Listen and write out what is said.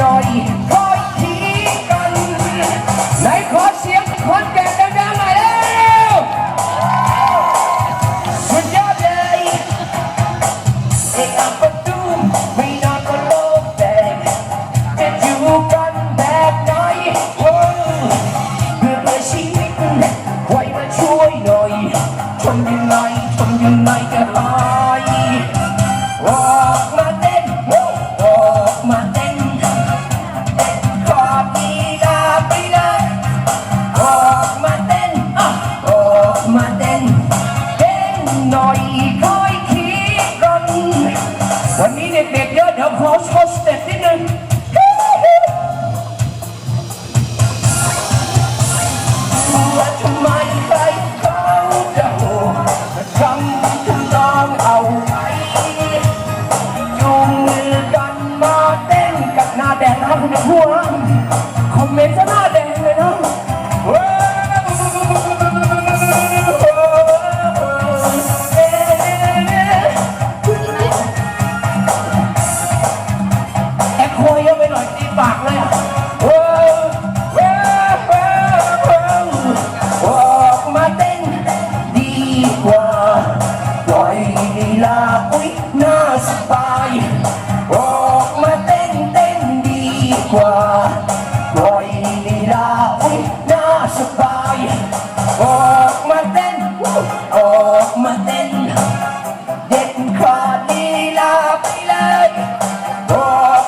หอทีกันไนขอเสียงคนแก่ดังหน่อยแล้วสุดยอดเลยเด็อัปประไม่นอนก็โลแตกจะอยู่กันแบบไหนอ้เบื่อเบื่ชีวิตไว้มาช่วยหน่อยทนยังไงทนยังไงกันบ้าง หน่อยค่อยคิดกัน วันนี้เด็กๆเยอะเดี๋ยวขอโชว์สเต็ปนิดนึงว่าทำไมใครเขาจะโหดทำทำนองเอาไวจูงมือกันมาเต้นกับหน้าแดดนะครับคุณผู้ชม pass by